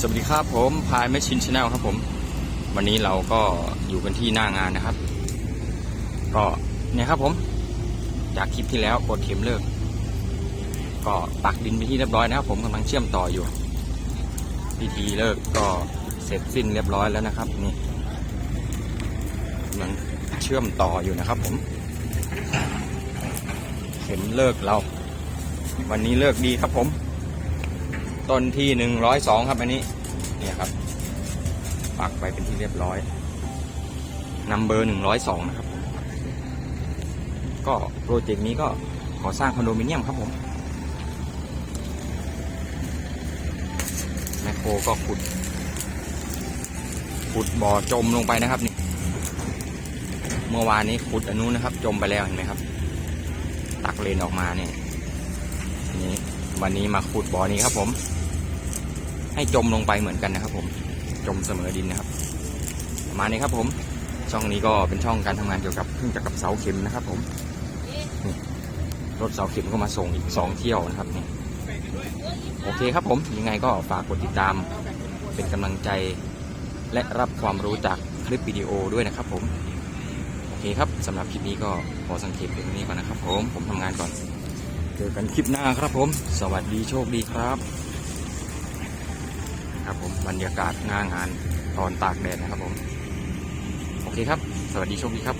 สวัสดีครับผมพายแมชชินชาแนลครับผม วันนี้เราก็อยู่กันที่หน้างานนะครับ ก็เนี่ยครับผม จากคลิปที่แล้วกดเข็มเลิก ก็ปักดินไปที่เรียบร้อยนะครับ ผมกำลังเชื่อมต่ออยู่ พิธีเลิกก็เสร็จสิ้นเรียบร้อยแล้วนะครับ นี่กำลังเชื่อมต่ออยู่นะครับ ผม เข็มเลิกเรา วันนี้เลิกดีครับผม ต้นที่หนึ่งร้อยสองครับอันนี้เนี่ยครับ ปักไปเป็นที่เรียบร้อยนัมเบอร์หนึ่งร้อยสองนะครับผมก็โปรเจกต์นี้ก็ก่อสร้างคอนโดมิเนียมครับผมแมคโครก็ขุด ขุดบ่อจมลงไปนะครับนี่ เมื่อวานนี้ขุดอนนู้นะครับ จมไปแล้วเห็นไหมครับ ตักเลนออกมาเนี่ยนี่วันนี้มาขุดบ่อนี้ครับผม ให้จมลงไปเหมือนกันนะครับ ผมจมเสมอดินนะครับประมาณนี้ครับ ผมช่องนี้ก็เป็นช่องการทำงานเกี่ยวกับเครื่องจักรกับเสาเข็มนะครับ ผมรถเสาเข็มก็มาส่งอีกสองเที่ยวนะครับนี่โอเคครับผมยังไงก็ฝากกดติดตามเป็นกำลังใจและรับความรู้จากคลิปวิดีโอด้วยนะครับผมโอเคครับสำหรับคลิปนี้ก็ขอสังเกตเพียงนี้ก่อนนะครับผมผมทำงานก่อน เจอกันคลิปหน้าครับผม สวัสดีโชคดีครับ ครับผมบรรยากาศหน้างานตอนตากแดดนะครับผม โอเคครับ สวัสดีโชคดีครับ